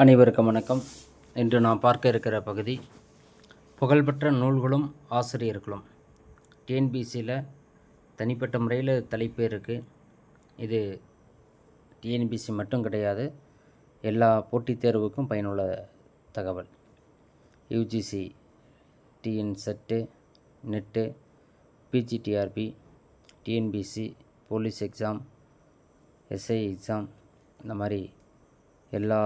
அனைவருக்கும் வணக்கம். இன்று நாம் பார்க்க இருக்கிற பகுதி புகழ்பெற்ற நூல்களும் ஆசிரியர்களும். டிஎன்பிசியில் தனிப்பட்ட முறையில் தலைப்பு இருக்குது இது டிஎன்பிசி மட்டும் கிடையாது எல்லா போட்டித் தேர்வுக்கும் பயனுள்ள தகவல். UGC TN SET NET PG TRB TNPSC police exam SI exam இந்த மாதிரி எல்லா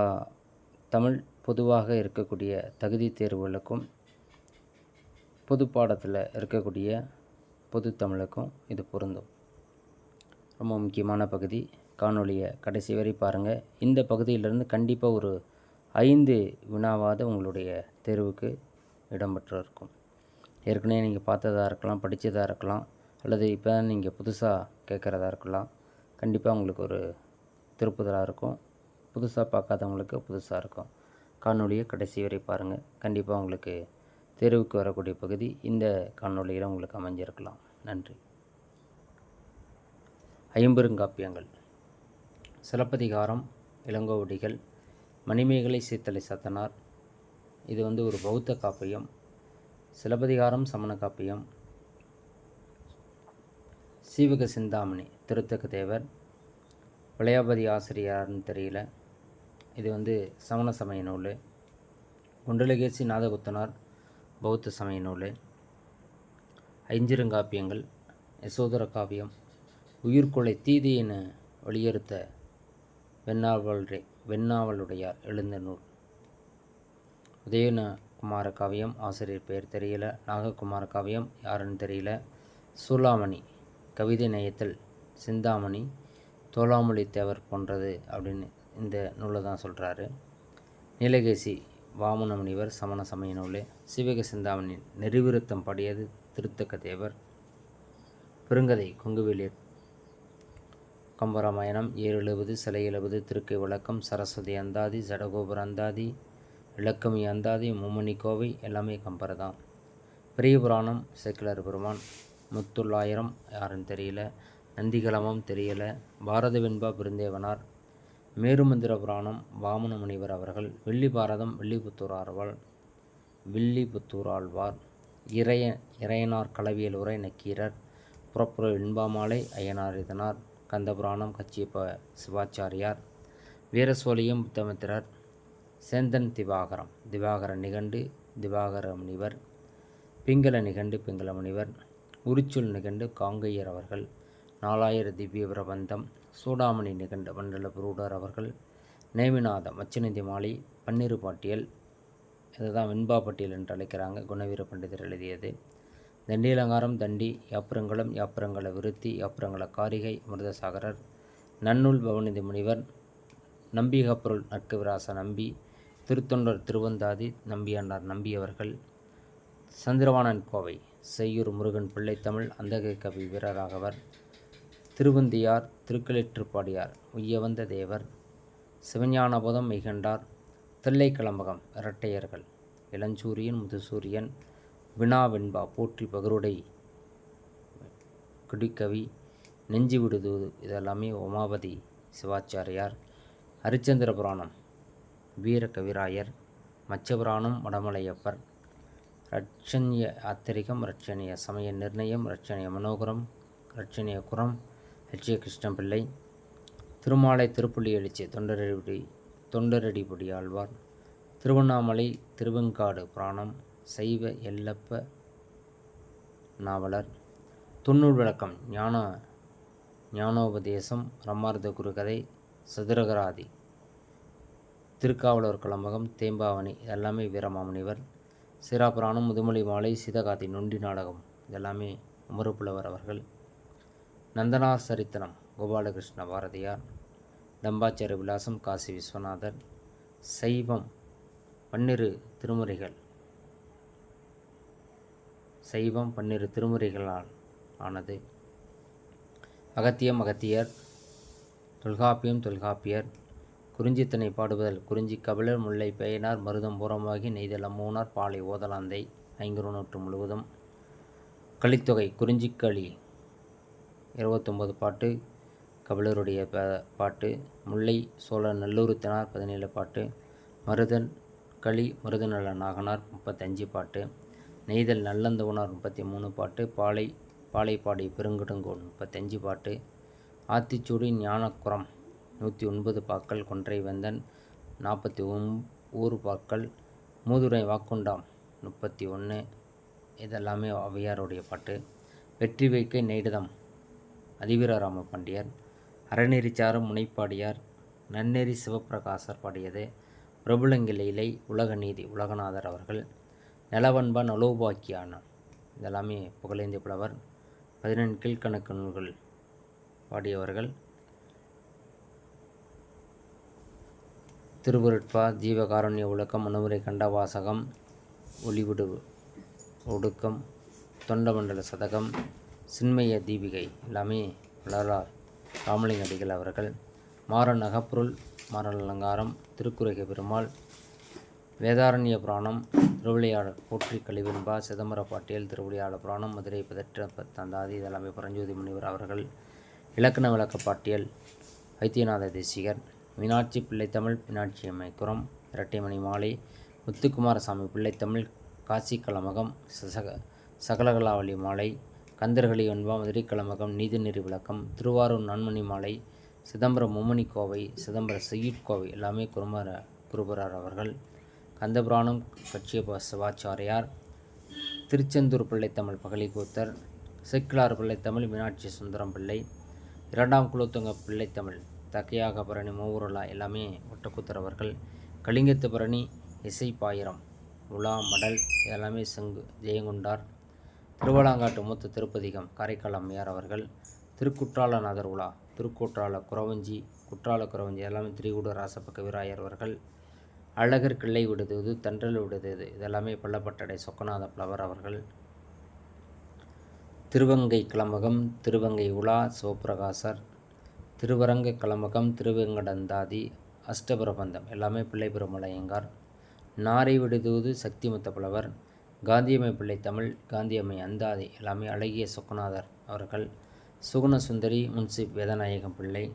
தமிழ் பொதுவாக இருக்கக்கூடிய தகுதி தேர்வுகளுக்கும் பொது பாடத்தில் இருக்கக்கூடிய பொது தமிழுக்கும் இது பொருந்தும். ரொம்ப முக்கியமான பகுதி. காணொளியை கடைசி வரை பாருங்கள் இந்த பகுதியிலிருந்து கண்டிப்பாக ஒரு ஐந்து வினாவாத உங்களுடைய தேர்வுக்கு இடம்பெற்று இருக்கும் ஏற்கனவே நீங்கள் பார்த்ததாக இருக்கலாம் படித்ததாக இருக்கலாம் அல்லது இப்போ நீங்கள் புதுசாக கேட்குறதா இருக்கலாம் கண்டிப்பாக உங்களுக்கு ஒரு திருப்புதலாக இருக்கும். புதுசாக பார்க்காதவங்களுக்கு புதுசாக இருக்கும். காணொலியை கடைசி வரை பாருங்கள். கண்டிப்பாக உங்களுக்கு தேர்வுக்கு வரக்கூடிய பகுதி இந்த காணொளியில் உங்களுக்கு அமைஞ்சிருக்கலாம். நன்றி. ஐம்பெருங்காப்பியங்கள். சிலப்பதிகாரம் இளங்கோவடிகள் மணிமேகலை சீத்தலை சத்தனார். இது வந்து ஒரு பௌத்த காப்பியம். சிலப்பதிகாரம் சமண காப்பியம். சீவக சிந்தாமணி திருத்தக்க தேவர். விளையாபதி ஆசிரியார்னு தெரியல. இது வந்து சமண சமய நூல். குண்டலகேசி நாதகுத்தனார் பௌத்த சமய நூல். ஐஞ்சிருங்காப்பியங்கள் யசோதர காவியம் உயிர்கொலை தீதியின வலியுறுத்த வெண்ணாவல்ரே வெண்ணாவலுடையார் எழுந்த நூல். உதயன குமார காவியம் ஆசிரியர் பெயர் தெரியல நாககுமார காவியம் யாருன்னு தெரியல. சூலாமணி கவிதை நயத்தல் சிந்தாமணி தோலாமொழி தேவர் போன்றது அப்படின்னு இந்த நூலை தான் சொல்கிறாரு நீலகேசி வாமன முனிவர் சமண சமய நூலே சிவக சிந்தாமணி நெறிவிருத்தம் பாடியது திருத்தக்க தேவர் பெருங்கதை கொங்குவெளியர் கம்பராமாயணம் ஏழு எழுபது சிலை எழுபது திருக்கை விளக்கம் சரஸ்வதி அந்தாதி ஜடகோபுர அந்தாதி இலக்கமி அந்தாதி மும்மணி கோவை எல்லாமே கம்பரை தான். பெரிய புராணம் சேக்கிலார் பெருமான். முத்துள்ளாயிரம் யாருன்னு தெரியல நந்திகலமம் தெரியல பாரத வெண்பா பிருந்தேவனார் மேருமந்திர புராணம் வாமன முனிவர் அவர்கள் வெள்ளி பாரதம் வெள்ளிபுத்தூர் ஆழ்வார் வில்லிபுத்தூர் ஆழ்வார் இறைய இறையனார் களவியல் உரை நக்கீரர் புறப்புற இன்பாமாலை ஐயனார் இதனார் கந்தபுராணம் கச்சியப்ப சிவாச்சாரியார் வீரசோலியம் புத்தமித்திரர் சேந்தன் திவாகரம் திவாகர நிகண்டு திவாகர முனிவர் பிங்கள நிகண்டு பிங்கள முனிவர் உரிச்சொல் நிகண்டு காங்கையர் அவர்கள் நாலாயிர திவ்ய பிரபந்தம் சூடாமணி நிகண்ட மண்டல புரூடர் அவர்கள் நேமிநாதம் மச்சநிதி மாலை பன்னிரு பாட்டியல் இதுதான் வெண்பா பட்டியல் என்று அழைக்கிறாங்க குணவீர பண்டிதர் எழுதியது. தண்டியலங்காரம் தண்டி யாப்புரங்களம் யாப்புரங்கள விருத்தி யாப்புரங்கள காரிகை அமிர்தசாகரர் நன்னூல் பவநிதி முனிவர் நம்பிகப்பொருள் நட்கு விராச நம்பி திருத்தொண்டர் திருவந்தாதி நம்பியாண்டார் நம்பியவர்கள் சந்திரவாணன் கோவை செய்யூர் முருகன் பிள்ளைத்தமிழ் அந்தகை கவி வீரராகவர் திருவந்தியார் திருக்களிற்றுப்பாடியார் உய்யவந்த தேவர் சிவஞானபோதம் மெய்கண்டார் தில்லைக்கிளம்பகம் இரட்டையர்கள் இளஞ்சூரியன் முதுசூரியன் வினா வெண்பா போற்றி பகருடை குடிக்கவி நெஞ்சு விடுது இதெல்லாமே உமாபதி சிவாச்சாரியார் ஹரிச்சந்திர புராணம் வீர கவிராயர் மச்சபுராணம் வடமலையப்பர் ரட்சண்ய அத்திரிகம் ரட்சணிய சமய நிர்ணயம் ரட்சணிய மனோகரம் ரட்சணிய குரம் ஹெச்ஏ கிருஷ்ணபிள்ளை திருமாலை திருப்புள்ளி எழுச்சி தொண்டரடிபடி தொண்டரடிபுடி ஆழ்வார். திருவண்ணாமலை திருவெங்காடு புராணம் சைவ எல்லப்ப நாவலர். தொன்னூல் விளக்கம் ஞான ஞானோபதேசம் ரம்மார்த்த குருகதை சதுரகராதி. திருக்காவலூர் கலம்பகம் தேம்பாவணி இதெல்லாமே வீரமாமுனிவர். சிராபுராணம் முதுமொழி மாலை சீதகாதி நொண்டி நாடகம் இதெல்லாமே அமருப்புலவர் அவர்கள். நந்தனா சரித்திரம் கோபாலகிருஷ்ண பாரதியார் டம்பாச்சாரி விலாசம் காசி விஸ்வநாதர் சைவம் பன்னிரு திருமுறைகள். சைவம் பன்னிரு திருமுறைகளால் ஆனது. அகத்தியம் அகத்தியர் தொல்காப்பியம் தொல்காப்பியர் குறிஞ்சித்தனை பாடுவதல் குறிஞ்சி கபிலர் முல்லை பெயனார் மருதம் பூரமாகி நெய்தலம் மூணார் பாலை ஓதலாந்தை ஐங்குறு நூற்று முழுவதும். கலித்தொகை குறிஞ்சிக்களி இருபத்தொம்பது பாட்டு கபிலருடைய ப பாட்டு முல்லை சோழ நல்லூருத்தினார் பதினேழு பாட்டு மருதன் களி மருதநல நாகனார் முப்பத்தஞ்சு பாட்டு நெய்தல் நல்லந்தவனார் முப்பத்தி மூணு பாட்டு பாலை பாலைப்பாடி பெருங்கடுங்கோல் முப்பத்தஞ்சு பாட்டு ஆத்திச்சூடி ஞானக்குரம் நூற்றி ஒன்பது பாக்கள் கொன்றை வெந்தன் நாற்பத்தி ஒம் ஊறு பாக்கள் மூதுரை வாக்குண்டாம் முப்பத்தி ஒன்று இதெல்லாமே ஔவையாருடைய பாட்டு. வெற்றி வைக்க நெய்டதம் அதிவீரராம பாண்டியர் அறநெறிச்சாரம் முனைப்பாடியார் நன்னெறி சிவப்பிரகாசர் பாடியது பிரபுலங்கிலை உலக நீதி உலகநாதர் அவர்கள். நிலவன்பா நலோபாக்கியான இதெல்லாமே புகழேந்திய புலவர் பதினெண் கீழ்கணக்கு நூல்கள் பாடியவர்கள். திருவருட்பா ஜீவகாருண்ய ஒழுக்கம் மனுமுறை கண்டவாசகம் ஒளிவிடு ஒடுக்கம் தொண்டமண்டல சதகம் சின்மய தீபிகை எல்லாமே வளரார். ராமலிங்க அடிகள் அவர்கள் மாறன் அகப்பொருள் மாறன் அலங்காரம் திருக்குறகை பெருமாள் வேதாரண்ய புராணம் திருவிளையாடல் போற்றி கழிவென்பா சிதம்பர பாட்டியல் திருவிளையாடல் புராணம் மதுரை பதற்ற பத்தாந்தாதி இதெல்லாமே பரஞ்சோதி முனிவர் அவர்கள் இலக்கண விளக்க பாட்டியல் வைத்தியநாத தேசிகர் மீனாட்சி பிள்ளைத்தமிழ் மீனாட்சி அம்மைக்குரம் இரட்டைமணி மாலை முத்துக்குமாரசாமி பிள்ளைத்தமிழ் காசி கலமகம் சக சகலகலாவளி மாலை கந்தர்களி ஒன்பா மதுரை நீதிநெறி விளக்கம் திருவாரூர் நன்மணி மாலை சிதம்பரம் மும்மணி கோவை சிதம்பரம் செய்யுட்கோவை கோவை எல்லாமே குருமர குருபரார் அவர்கள். கந்தபுராணம் கட்சியப சிவாச்சாரியார் திருச்செந்தூர் பிள்ளைத்தமிழ் பகலிகூத்தர் செக்கிலார் பிள்ளைத்தமிழ் மீனாட்சி சுந்தரம் பிள்ளை இரண்டாம் குலோத்துங்க பிள்ளைத்தமிழ் தக்கையாக பரணி மூவுருளா எல்லாமே ஒட்டக்கூத்தர் அவர்கள். கலிங்கத்து பரணி இசை பாயிரம் உலா மடல் எல்லாமே செங்கு ஜெயங்குண்டார் திருவலாங்காட்டு மூத்த திருப்பதிகம் காரைக்கால் அம்மையார் அவர்கள் திருக்குற்றாலநாதர் உலா திருக்குற்றால குறவஞ்சி குற்றால குறவஞ்சி எல்லாமே திரிகூட ராசப்பக்க வீராயர் அவர்கள் அழகர் கிள்ளை விடுதது தன்றல் விடுதது இதெல்லாமே பள்ளப்பட்டடை சொக்கநாத புலவர் அவர்கள். திருவங்கை கிளமகம் திருவங்கை உலா சிவபிரகாசர் திருவரங்க கலமகம் திருவெங்கடந்தாதி அஷ்டபிரபந்தம் எல்லாமே பிள்ளை பெருமலையங்கார் நாரை விடுதுவது சக்திமுத்த புலவர் காந்தியம்மை பிள்ளை தமிழ் காந்தியம்மை அந்தாதி எல்லாமே அழகிய சொக்கநாதர் அவர்கள். சுகுணசுந்தரி முன்சிப் வேதநாயகம் பிள்ளை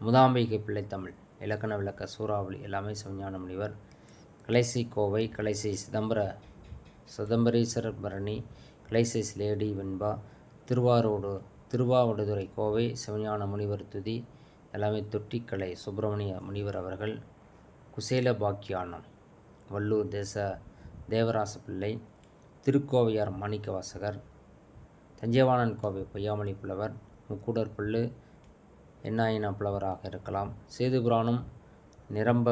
முதாம்பிகை பிள்ளை தமிழ் இலக்கண விளக்க சூறாவளி எல்லாமே சிவஞான முனிவர். கலைசி கோவை கலைசி சிதம்பர சிதம்பரேஸ்வரர் பரணி கலைசி லேடி வெண்பா திருவாரூடு திருவாவடுதுறை கோவை சிவஞான முனிவர் துதி எல்லாமே தொட்டிக்கலை சுப்பிரமணிய முனிவர் அவர்கள். குசேல பாக்கியானம் வள்ளூர் தேச தேவராச பிள்ளை திருக்கோவையார் மாணிக்கவாசகர் தஞ்சைவாணன் கோவை பொய்யாமணி புலவர் முக்கூடர் புல்லு எண்ணாயின புலவராக இருக்கலாம். சேதுபுராணம் நிரம்ப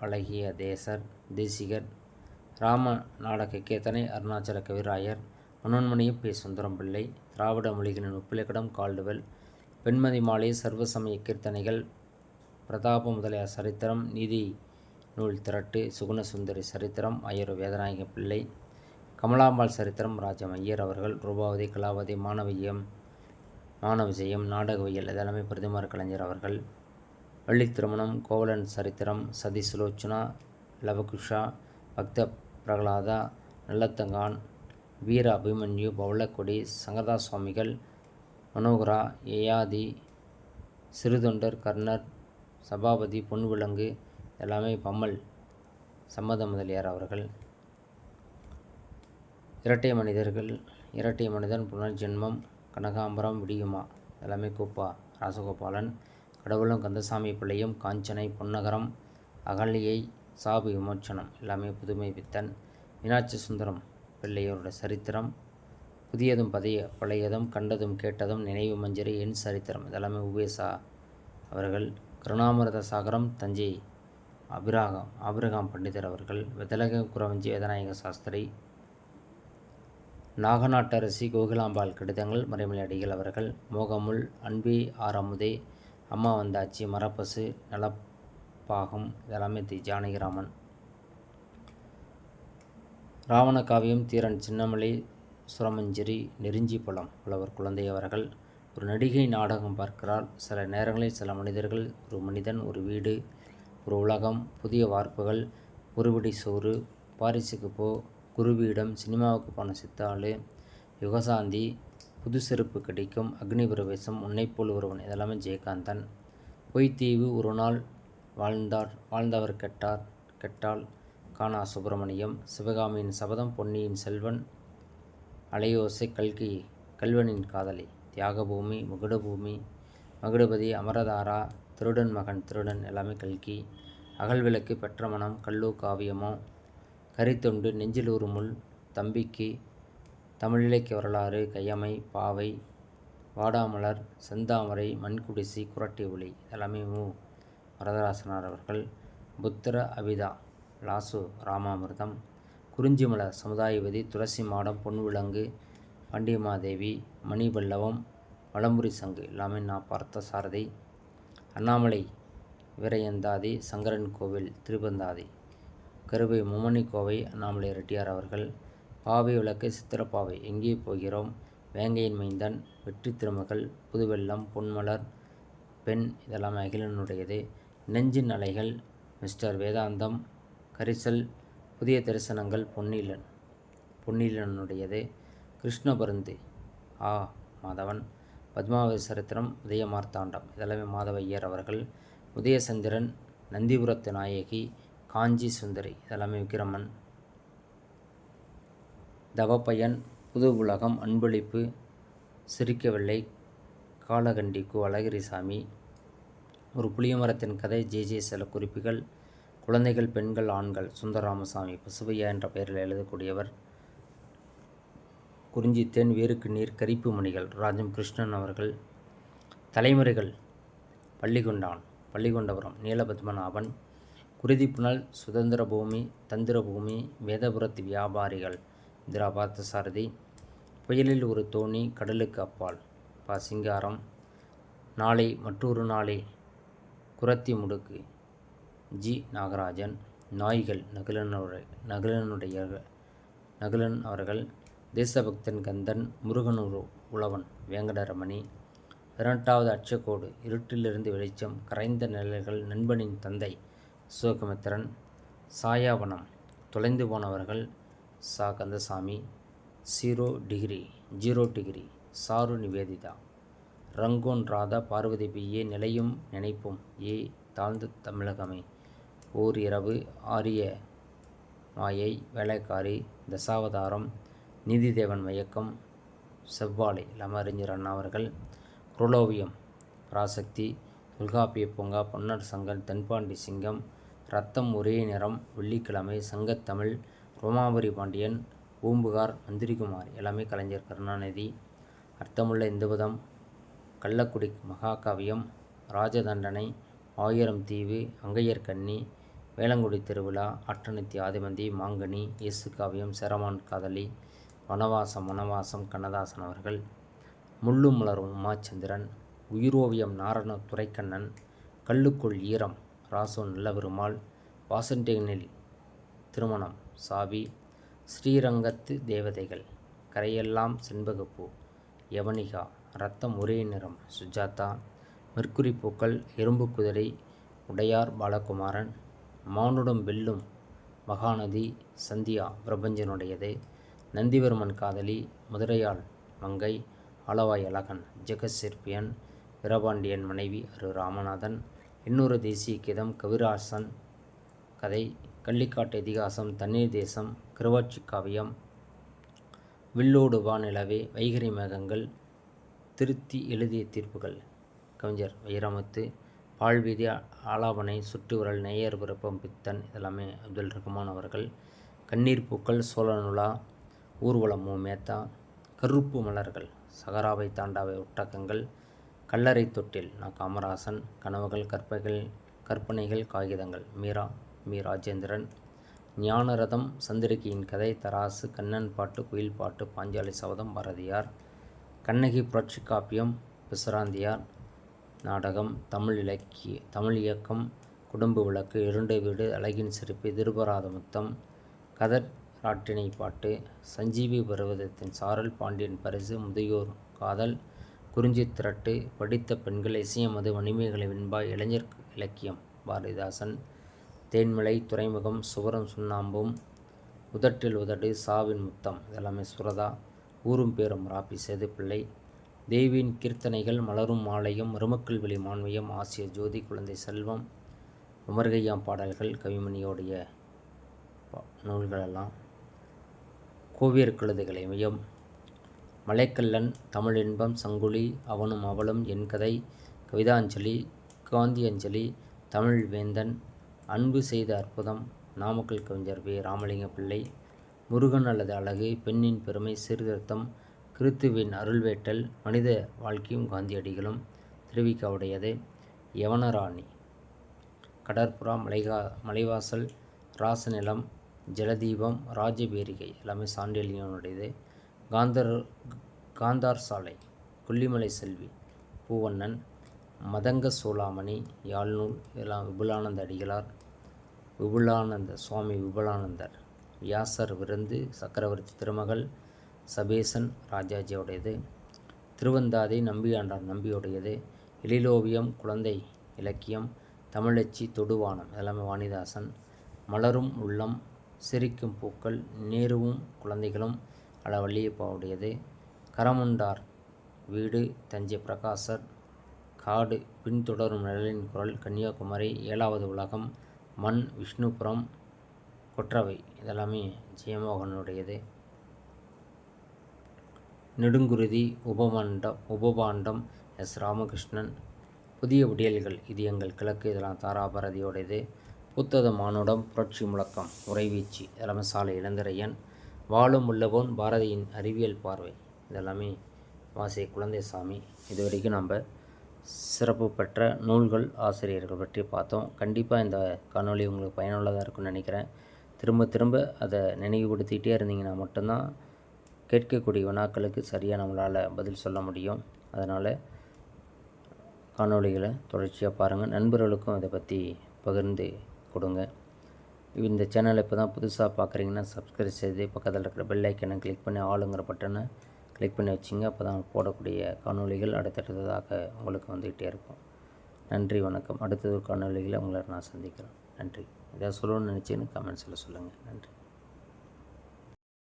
வழகிய தேசர் தேசிகர் ராம நாடக கேத்தனை அருணாச்சல கவிராயர் மனோன்மணியம் பி. சுந்தரம் பிள்ளை திராவிட மொழிகளின் உப்பிலக்கடம் கால்டுவெல் பெண்மதி மாலை சர்வசமய கீர்த்தனைகள் பிரதாப முதலியார் சரித்திரம் நீதி நூல் திரட்டு சுகுணசுந்தரி சரித்திரம் ஐயர் வேதநாயக பிள்ளை கமலாம்பாள் சரித்திரம் ராஜம் ஐயர் அவர்கள் ரூபாவதி கலாவதி மாணவியம் மாணவிஜயம் நாடகவியல் இதெல்லாமே பிரதிமார் கலைஞர் அவர்கள். வள்ளி திருமணம் கோவலன் சரித்திரம் சதி சுலோச்சனா லவகுஷா பக்த பிரகலாதா நல்லத்தங்கான் வீர அபிமன்யு பவளக்கொடி சங்கதா சுவாமிகள் மனோகரா யயாதி சிறுதொண்டர் கர்ணர் சபாபதி பொன்விலங்கு எல்லாமே பம்மல் சம்மத முதலியார் அவர்கள். இரட்டை மனிதர்கள் இரட்டை மனிதன் புனர்ஜென்மம் கனகாம்பரம் விடியுமா? எல்லாமே கோப்பா. ராசகோபாலன் கடவுளும் கந்தசாமி பிள்ளையும் காஞ்சனை பொன்னகரம் அகலியை சாபு விமோச்சனம். எல்லாமே புதுமை பித்தன். மீனாட்சி சுந்தரம் பிள்ளையோருடைய சரித்திரம். புதியதும் பதிய பழையதும் கண்டதும் கேட்டதும் நினைவு மஞ்சரி என் சரித்திரம். இதெல்லாமே உவேசா அவர்கள். கருணாமிரத சாகரம் தஞ்சை அபிராகம் ஆபிரகாம் பண்டிதர் அவர்கள். வெதலக குரவஞ்சி வேதநாயக சாஸ்திரி நாகநாட்டரசி கோகிலாம்பாள் கடிதங்கள் மறைமலை அடிகள் அவர்கள் மோகமுல் அன்பி ஆரமுதே அம்மா வந்தாச்சி மரப்பசு நலப்பாகம் இதெல்லாமே தி ஜானகிராமன். ராவண காவியம் தீரன் சின்னமலை சுரமஞ்சிரி நெருஞ்சி பழம் புலவர் குழந்தை அவர்கள். ஒரு நடிகை நாடகம் பார்க்கிறார். சில நேரங்களில் சில மனிதர்கள் ஒரு மனிதன் ஒரு வீடு ஒரு உலகம் புதிய வார்ப்புகள் ஒருபடி சோறு பாரிசுக்கு போ குருவியிடம் சினிமாவுக்கு போன சித்தாளு யுகசாந்தி புது செருப்பு கிடைக்கும் அக்னி பிரவேசம் உன்னைப்போல் ஒருவன் இதெல்லாமே ஜெயகாந்தன். பொய்த்தீவு ஒரு நாள் வாழ்ந்தார் வாழ்ந்தவர் கெட்டார் கெட்டால் கானா சுப்பிரமணியம். சிவகாமியின் சபதம் பொன்னியின் செல்வன் அலையோசை கல்கி கல்வனின் காதலி. தியாகபூமி முகுடபூமி மகுடபதி அமரதாரா திருடன் மகன் திருடன் எல்லாமே கல்கி. அகல்விளக்கு பெற்ற மனம் கல்லூ காவியமோ கரித்தொண்டு நெஞ்சில் முள் தம்பிக்கு தமிழிலக்கிய வரலாறு கையமை பாவை வாடாமலர் செந்தாமரை மண்குடிசி குரட்டி ஒளி எல்லாமே மு. வரதராசனார் அவர்கள் புத்திர அபிதா லாசு ராமாமிர்தம் குறிஞ்சிமலர் சமுதாயவதி துளசி மாடம் பொன்விலங்கு பாண்டியமாதேவி மணிபல்லவம் வலம்புரி சங்கு எல்லாமே நான் பார்த்த சாரதி. அண்ணாமலை விரையந்தாதி சங்கரன் கோவில் திருப்பந்தாதி. கருவை மும்மணி கோவை அண்ணாமலை ரெட்டியார் அவர்கள். பாவை விளக்கு சித்திரப்பாவை எங்கே போகிறோம்? வேங்கையின் மைந்தன் வெற்றி திருமகள் புதுவெள்ளம் பொன்மலர் பெண் இதெல்லாம் அகிலனுடையது. நெஞ்சின் அலைகள் மிஸ்டர் வேதாந்தம் கரிசல் புதிய தரிசனங்கள் பொன்னிலன் பொன்னிலனுடையது. கிருஷ்ணபருந்து ஆ மாதவன் பத்மாவதி சரித்திரம் உதயமார்த்தாண்டம் இதெல்லாமே மாதவையர் அவர்கள். உதயசந்திரன் நந்திபுரத்து நாயகி காஞ்சி சுந்தரி இதெல்லாமே விக்கிரமன். தவப்பயன் புது உலகம் அன்பளிப்பு சிரிக்கவில்லை காலகண்டிக்கு அழகிரிசாமி. ஒரு புளியமரத்தின் கதை ஜே. ஜே. சில குறிப்புகள் குழந்தைகள் பெண்கள் ஆண்கள் சுந்தரராமசாமி பசுவையா என்ற பெயரில் எழுதக்கூடியவர். குறிஞ்சித்தேன் வேருக்கு நீர் கரிப்பு மணிகள் ராஜம் கிருஷ்ணன் அவர்கள். தலைமுறைகள் பள்ளிகொண்டான் பள்ளிகொண்டபுரம் நீலபத்மநாபன். குருதிப்புணல் சுதந்திர பூமி தந்திர பூமி வேதபுரத்து வியாபாரிகள். இந்திரா பார்த்தசாரதி புயலில் ஒரு தோணி கடலுக்கு அப்பால். பா. சிங்காரம் நாளை மற்றொரு நாளை குரத்தி முடுக்கு. ஜி. நாகராஜன் நாய்கள் நகுலனுடைய நகுலனுடைய நகுலன் அவர்கள் தேசபக்தன் கந்தன் முருகனூர் உழவன் வேங்கடரமணி. பதினெட்டாவது அச்சக்கோடு இருட்டிலிருந்து வெளிச்சம் கரைந்த நிழல்கள் நண்பனின் தந்தை சிவகுமித்திரன் சாயாவனம் தொலைந்து போனவர்கள் Sa. Kandasamy zero degree zero degree Charu Nivedita. Rangoon Radha Parvathi BA நிலையும் நினைப்போம் ஏ. தாழ்ந்த தமிழகமே. ஓர் இரவு ஆரிய மாயை வேலைக்காரி தசாவதாரம் நீதிதேவன் மயக்கம் செவ்வாழை லமறிஞர் அண்ணா அவர்கள் குரோலோவியம் பராசக்தி தொல்காப்பிய பூங்கா பொன்னர் சங்கல் தென்பாண்டி சிங்கம் ரத்தம் ஒரே நிறம் வெள்ளிக்கிழமை சங்கத்தமிழ் ரோமாபுரி பாண்டியன் பூம்புகார் மந்திரிகுமார் எல்லாமே கலைஞர் கருணாநிதி. அர்த்தமுள்ள இந்துபதம் கள்ளக்குடி மகாகாவியம் ராஜதண்டனை ஆயிரம் தீவு அங்கையர் கன்னி வேளங்குடி திருவிழா அட்டனத்தி ஆதிமந்தி மாங்கனி இயேசு காவியம் செரமான் காதலி வனவாசம் வனவாசம் கண்ணதாசன் அவர்கள் முள்ளும் மலரும் உமாச்சந்திரன் உயிரோவியம் நாரண துரைக்கண்ணன் கல்லுக்குள் ஈரம் ராசோ நல்லபெருமாள் வாசன்டேனில் திருமணம் சாவி ஸ்ரீரங்கத்து தேவதைகள் கரையெல்லாம் செண்பகப்பூ யவனிகா ரத்தம் ஒரே நிறம் சுஜாதா மெர்க்குரி பூக்கள் எறும்பு குதிரை உடையார் பாலகுமாரன் மானுடம் வெல்லும் மகாநதி சந்தியா பிரபஞ்சனுடையது நந்திவர்மன் காதலி மதுரையாள் மங்கை ஆலவாய் அழகன் ஜெகசிற்பியன் வீரபாண்டியன் மனைவி அரு ராமநாதன் இன்னொரு தேசிய கீதம் கவிராசன் கதை கள்ளிக்காட்டு இதிகாசம் தண்ணீர் தேசம் கிருவாட்சி காவியம் வில்லோடு வானிலவே வைகரி மேகங்கள் திருத்தி எழுதிய தீர்ப்புகள். கவிஞர் வைரமுத்து பால்வீதி ஆலாபனை சுற்றுவரல் நேயர் விருப்பம் பித்தன் இதெல்லாமே அப்துல் ரஹ்மான் அவர்கள். கண்ணீர் பூக்கள் சோழனுலா ஊர்வலம் மு மேத்தா கருப்பு மலர்கள் சகராவை தாண்டாவை ஒட்டகங்கள் கல்லறை தொட்டில். நான் காமராசன் கனவுகள் கற்பைகள் கற்பனைகள் காகிதங்கள். மீரா மீ. ராஜேந்திரன். ஞானரதம் சந்திரிகையின் கதை தராசு கண்ணன் பாட்டு குயில் பாட்டு பாஞ்சாலி சபதம் பாரதியார். கண்ணகி புரட்சி காப்பியம் பிசராந்தியார். நாடகம் தமிழ் இலக்கிய தமிழ் இயக்கம் குடும்ப விளக்கு இருண்டை வீடு அழகின் சிரிப்பு திருபராத முத்தம் கதர் ராட்டினை பாட்டு சஞ்சீவி பருவதத்தின் சாரல் பாண்டியன் பரிசு முதியோர் காதல் குறிஞ்சி திரட்டு படித்த பெண்கள் இசையமது வனிமைகளை வெண்பாய் இளைஞர் இலக்கியம். பாரதிதாசன் தேன்மலை துறைமுகம் சுவரம் சுண்ணாம்பும் உதட்டில் உதடு சாவின் முத்தம் இதெல்லாமே சுரதா ஊரும் பேரும் ராபி சேதுப்பிள்ளை தேவியின் கீர்த்தனைகள் மலரும் மாலையும் மருமக்கள் வெளி மான்மியம் ஆசிய ஜோதி குழந்தை செல்வம் உமர்கையாம் பாடல்கள் கவிமணியோடைய நூல்களெல்லாம் கோவியர் கழுதைகளை மையம் மலைக்கல்லன் தமிழின்பம் சங்குலி அவனும் அவளும் என் கதை கவிதாஞ்சலி காந்தி அஞ்சலி தமிழ் வேந்தன் அன்பு செய்த அற்புதம் நாமக்கல் கவிஞர் வி. ராமலிங்க பிள்ளை முருகன் அல்லது அழகு பெண்ணின் பெருமை சீர்திருத்தம் கிறித்துவின் அருள்வேட்டல் மனித வாழ்க்கையும் காந்தியடிகளும் திருவிக்காவுடையது. யவனராணி கடற்புறா மலைகா மலைவாசல் ராசநிலம் ஜலதீபம் ராஜபேரிகை எல்லாமே சாண்டிலியனுடையது காந்தர் காந்தார் சாலை கொல்லிமலை செல்வி பூவண்ணன் மதங்க சூளாமணி யாழ்நூல் இதெல்லாம் விபுலானந்த அடிகளார் விபுலானந்த சுவாமி விபுலானந்தர் வியாசர் விருந்து சக்கரவர்த்தி திருமகள் சபேசன் ராஜாஜியோடையது திருவந்தாதை நம்பியாண்டார் நம்பியுடையது எழிலோவியம் குழந்தை இலக்கியம் தமிழச்சி தொடுவானம் எல்லாமே வாணிதாசன் மலரும் உள்ளம் சிரிக்கும் பூக்கள் நேருவும் குழந்தைகளும் அளவள்ளியப்பாவுடையது கரமுண்டார் வீடு தஞ்சை பிரகாசர் காடு பின்தொடரும் நிழலின் குரல் கன்னியாகுமரி ஏழாவது உலகம் மண் விஷ்ணுபுரம் கொற்றவை. இதெல்லாமே ஜெயமோகனுடையது. நெடுங்குருதி உபமண்டம் உபபாண்டம் எஸ். ராமகிருஷ்ணன். புதிய விடியல்கள் இது எங்கள் கிழக்கு இதெல்லாம் தாராபாரதியோடையது. புத்தத மானுடம் புரட்சி முழக்கம் உறைவீச்சு இதெல்லாமே சாலை இளந்திரையன். வாழும் உள்ளவோன் பாரதியின் அறிவியல் பார்வை. இதெல்லாமே வாசை குழந்தைசாமி இது வரைக்கும் நம்ம சிறப்பு பெற்ற நூல்கள் ஆசிரியர்கள் பற்றி பார்த்தோம். கண்டிப்பாக இந்த காணொளி உங்களுக்கு பயனுள்ளதாக இருக்கும்னு நினைக்கிறேன். திரும்ப திரும்ப அதை நினைவுபடுத்திகிட்டே இருந்தீங்கன்னா மட்டும்தான் கேட்கக்கூடிய வினாக்களுக்கு சரியாக நம்மளால் பதில் சொல்ல முடியும். அதனால் காணொளிகளை தொடர்ச்சியாக பாருங்கள் நண்பர்களுக்கும் இதை பற்றி பகிர்ந்து கொடுங்க. இந்த சேனலை இப்போ தான் புதுசாக பார்க்குறீங்கன்னா சப்ஸ்கிரைப் செய்து பக்கத்தில் இருக்கிற பெல் ஐக்கனை கிளிக் பண்ணி ஆளுங்கிற பட்டனை கிளிக் பண்ணி வச்சிங்க. அப்போ தான் போடக்கூடிய காணொளிகள் அடுத்தடுத்ததாக உங்களுக்கு வந்துக்கிட்டே இருக்கும். நன்றி வணக்கம். அடுத்தது ஒரு காணொலிகளை உங்களை நான் சந்திக்கிறேன். நன்றி. ஏதாவது சொல்லணும்னு நினச்சின்னு கமெண்ட்ஸில் சொல்லுங்கள் நன்றி.